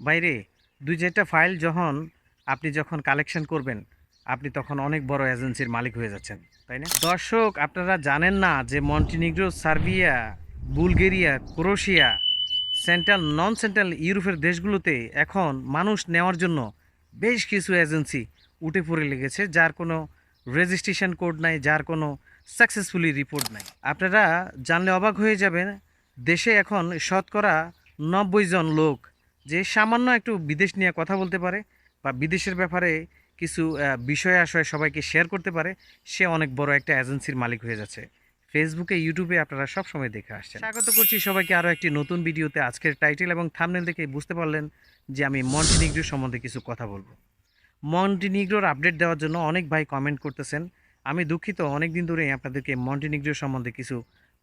বাইরে দুই চারটা ফাইল যখন আপনি যখন কালেকশন করবেন, আপনি তখন অনেক বড় এজেন্সির মালিক হয়ে যাচ্ছেন, তাই না? দর্শক, আপনারা জানেন না যে Montenegro, Serbia, Bulgaria, Croatia central non central ইউরোপের দেশগুলোতে এখন মানুষ নেওয়ার জন্য বেশ কিছু এজেন্সি উঠে পড়ে লেগেছে, যার কোনো রেজিস্ট্রেশন কোড নাই, যার কোনো সাকসেসফুলি রিপোর্ট নাই। আপনারা জানলে অবাক হয়ে যাবেন, দেশে এখন শতকরা নব্বই জন লোক যে সামান্য একটু বিদেশ নিয়ে কথা বলতে পারে বা বিদেশের ব্যাপারে কিছু বিষয় আশয় সবাইকে শেয়ার করতে পারে, সে অনেক বড় একটা এজেন্সির মালিক হয়ে যাচ্ছে। ফেসবুকে ইউটিউবে আপনারা সব সময় দেখে আসছেন। স্বাগত করছি সবাইকে আরও একটি নতুন ভিডিওতে। আজকের টাইটেল এবং থামনেল দেখে বুঝতে পারলেন যে আমি মন্টিনিগ্রো সম্বন্ধে কিছু কথা বলব। মন্টিনিগ্রোর আপডেট দেওয়ার জন্য অনেক ভাই কমেন্ট করতেছেন। আমি দুঃখিত অনেক দিন ধরেই আপনাদেরকে মন্টিনিগ্রো সম্বন্ধে কিছু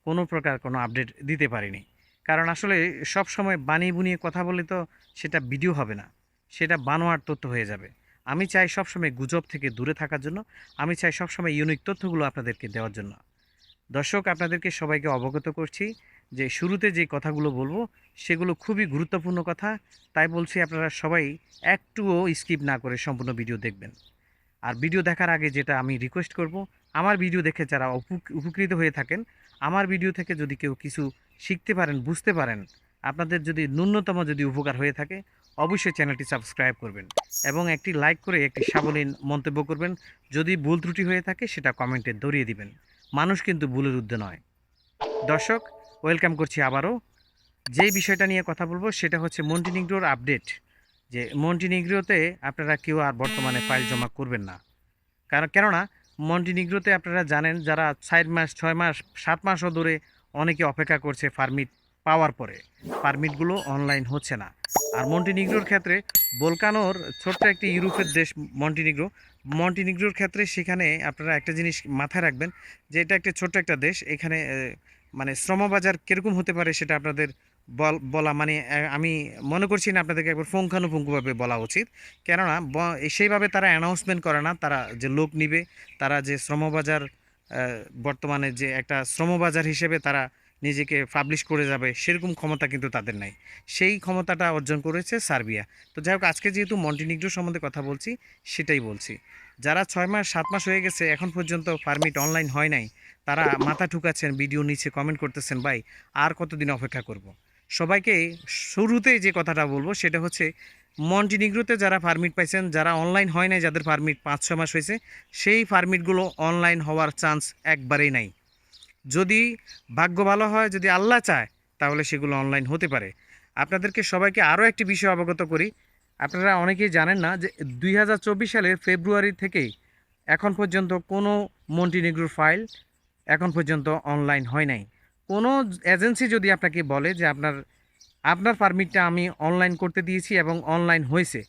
কোনো প্রকার কোনো আপডেট দিতে পারিনি। কারণ আসলে সব সময় বানিয়ে বুনিয়ে কথা বলে তো সেটা ভিডিও হবে না। সেটা বানোয়ার তথ্য হয়ে যাবে। আমি চাই সবসময় গুজব থেকে দূরে থাকার জন্য। আমি চাই সবসময় ইউনিক তথ্যগুলো আপনাদেরকে দেওয়ার জন্য। দর্শক, আপনাদেরকে সবাইকে অবগত করছি যে শুরুতে যে কথাগুলো বলব, সেগুলো খুবই গুরুত্বপূর্ণ কথা। তাই বলছি আপনারা সবাই একটুও স্কিপ না করে সম্পূর্ণ ভিডিও দেখবেন। আর ভিডিও দেখার আগে যেটা আমি রিকোয়েস্ট করব, আমার ভিডিও দেখে যারা উপকৃত হয়ে থাকেন, আমার ভিডিও থেকে যদি কেউ কিছু শিখতে পারেন, বুঝতে পারেন। আপনাদের যদি ন্যূনতম যদি উপকার হয়ে থাকে, অবশ্যই চ্যানেলটি সাবস্ক্রাইব করবেন এবং একটি লাইক করে একটি সাবলীন মন্তব্য করবেন। যদি ভুল ত্রুটি হয়ে থাকে, সেটা কমেন্টে ধরিয়ে দিবেন। মানুষ কিন্তু ভুলের ঊর্ধ্বে নয়। দর্শক, ওয়েলকাম করছি আবারও। যেই বিষয়টা নিয়ে কথা বলব, সেটা হচ্ছে মন্টিনিগ্রোর আপডেট। যে মন্টিনিগ্রোতে আপনারা কেউ আর বর্তমানে ফাইল জমা করবেন না। কারণ, কেননা মন্টিনিগ্রোতে আপনারা জানেন, যারা চার মাস, ছয় মাস, সাত মাসও ধরে অনেকে অপেক্ষা করছে পারমিট পাওয়ার পরে। পারমিটগুলো অনলাইন হচ্ছে না। আর মন্টিনিগ্রোর ক্ষেত্রে বোলকানোর ছোট্ট একটি ইউরোপের দেশ মন্টিনিগ্রো। মন্টিনিগ্রোর ক্ষেত্রে সেখানে আপনারা একটা জিনিস মাথায় রাখবেন যে এটা একটা ছোট্ট একটা দেশ। এখানে মানে শ্রমবাজার কীরকম হতে পারে সেটা আপনাদের বল মানে আমি মনে করছি না আপনাদেরকে একবার পুঙ্খানুপুঙ্খভাবে বলা উচিত। কেননা সেইভাবে তারা অ্যানাউন্সমেন্ট করে না। তারা যে লোক নিবে, তারা যে শ্রমবাজার বর্তমানে যে একটা শ্রমবাজার হিসেবে তারা নিজেকে পাবলিশ করে যাবে, সেরকম ক্ষমতা কিন্তু তাদের নাই। সেই ক্ষমতাটা অর্জন করেছে সার্বিয়া। তো যাই হোক, আজকে যেহেতু মন্টিনিগ্রো সম্বন্ধে কথা বলছি, সেটাই বলছি। যারা ছয় মাস, সাত মাস হয়ে গেছে, এখন পর্যন্ত পারমিট অনলাইন হয় নাই, তারা মাথা ঠুকাচ্ছেন ভিডিও নিচে কমেন্ট করতেছেন, ভাই, আর কতদিন অপেক্ষা করব। সবাইকে শুরুতেই যে কথাটা বলব, সেটা হচ্ছে মন্টিনিগ্রোতে যারা পারমিট পাইছেন, যারা অনলাইন হয় নাই, যাদের পারমিট পাঁচ ছ মাস হয়েছে, সেই পারমিটগুলো অনলাইন হওয়ার চান্স একবারেই নাই। যদি ভাগ্য ভালো হয়, যদি আল্লাহ চায়, তাহলে সেগুলো অনলাইন হতে পারে। আপনাদেরকে সবাইকে আরও একটি বিষয় অবগত করি। আপনারা অনেকেই জানেন না যে দুই হাজার চব্বিশ সালের ফেব্রুয়ারি থেকেই এখন পর্যন্ত কোনো মন্টিনিগ্রোর ফাইল এখন পর্যন্ত অনলাইন হয় নাই। কোনো এজেন্সি যদি আপনাকে বলে যে আপনার আপনার পারমিটটা আমি অনলাইন করতে দিয়েছি এবং অনলাইন হয়েছে।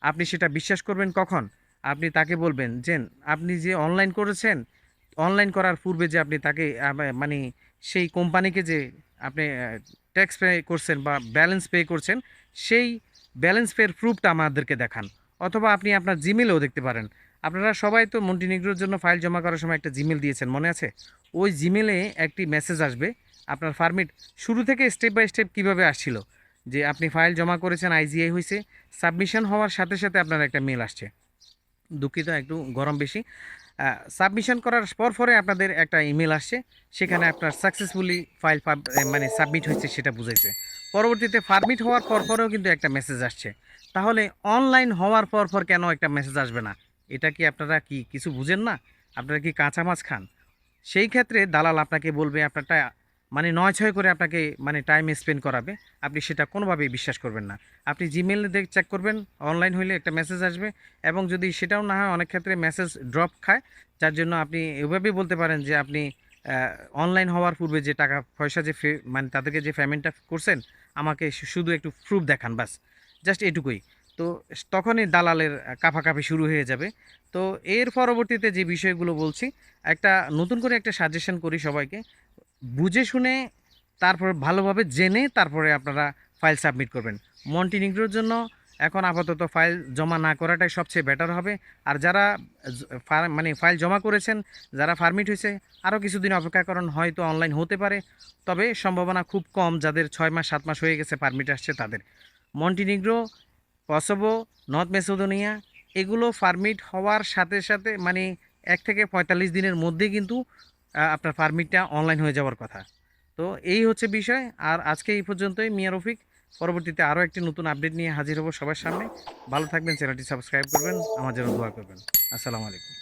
আপনি সেটা বিশ্বাস করবেন কখন? আপনি তাকে বলবেন যে আপনি যে অনলাইন করেছেন অনলাইন করার পূর্বে যে আপনি তাকে মানে সেই কোম্পানিকে যে আপনি ট্যাক্স পে করছেন বা ব্যালেন্স পে করছেন, সেই ব্যালেন্স পের প্রুফটা আমাদেরকে দেখান। অথবা আপনি আপনার জিমেলেও দেখতে পারেন। আপনারা সবাই তো মন্টিনিগ্রোর জন্য ফাইল জমা করার সময় একটা জিমেল দিয়েছেন, মনে আছে? ওই জিমেলে একটি মেসেজ আসবে আপনার পারমিট শুরু থেকে স্টেপ বাই স্টেপ কীভাবে আসছিল? যে আপনি ফাইল জমা করেছেন আইজিআই হয়েছে সাবমিশন হওয়ার সাথে সাথে আপনার একটা মেল আসছে। দুঃখিত, একটু গরম বেশি। সাবমিশন করার পর পরে আপনাদের একটা ইমেল আসছে, সেখানে আপনার সাকসেসফুলি ফাইল মানে সাবমিট হয়েছে সেটা বুঝাইছে। পরবর্তীতে ফার্মিট হওয়ার পর পরেও কিন্তু একটা মেসেজ আসছে। তাহলে অনলাইন হওয়ার পর পর কেন একটা মেসেজ আসবে না? এটা কি আপনারা কি কিছু বুঝেন না? আপনারা কি কাঁচা মাছ খান? সেই ক্ষেত্রে দালাল আপনাকে বলবে, আপনারটা মানে নয় ছয় করে আপনাকে মানে টাইম স্পেন্ড করাবে। আপনি সেটা কোনোভাবেই বিশ্বাস করবেন না। আপনি জিমেল দেখ চেক করবেন অনলাইন হইলে একটা মেসেজ আসবে এবং যদি সেটাও না হয়, অনেক ক্ষেত্রে মেসেজ ড্রপ খায়। যার জন্য আপনি এভাবেই বলতে পারেন যে আপনি অনলাইন হওয়ার পূর্বে যে টাকা পয়সা যে মানে তাদেরকে যে পেমেন্টটা করছেন, আমাকে শুধু একটু প্রুফ দেখান বাস। জাস্ট এটুকুই। তো তখনই দালালের কাফাকাফি শুরু হয়ে যাবে। তো এর পরবর্তীতে যে বিষয়গুলো বলছি, একটা নতুন করে একটা সাজেশন করি সবাইকে। বুঝে শুনে, তারপর ভালোভাবে জেনে, তারপরে আপনারা ফাইল সাবমিট করবেন। মন্টিনিগ্রোর জন্য এখন আপাতত ফাইল জমা না করাটাই সবচেয়ে বেটার হবে। আর যারা মানে ফাইল জমা করেছেন, যারা ফার্মিট হয়েছে, আরও কিছুদিন অপেক্ষা করেন, হয়তো অনলাইন হতে পারে। তবে সম্ভাবনা খুব কম, যাদের ছয় মাস, সাত মাস হয়ে গেছে পারমিট আসছে তাদের। মন্টিনিগ্রো কসোভো নর্থ মেসোদোনিয়া এগুলো ফার্মিট হওয়ার সাথে সাথে মানে এক থেকে পঁয়তাল্লিশ দিনের মধ্যে কিন্তু আপনার ফার্মিংটা অনলাইন হয়ে যাওয়ার কথা। তো এই হচ্ছে বিষয়। আর আজকে এই পর্যন্তই। মিয়া রফিক, পরবর্তীতে আরও একটি নতুন আপডেট নিয়ে হাজির হব সবার সামনে। ভালো থাকবেন, চ্যানেলটি সাবস্ক্রাইব করবেন, আমার জন্য দোয়া করবেন। আসসালামু আলাইকুম।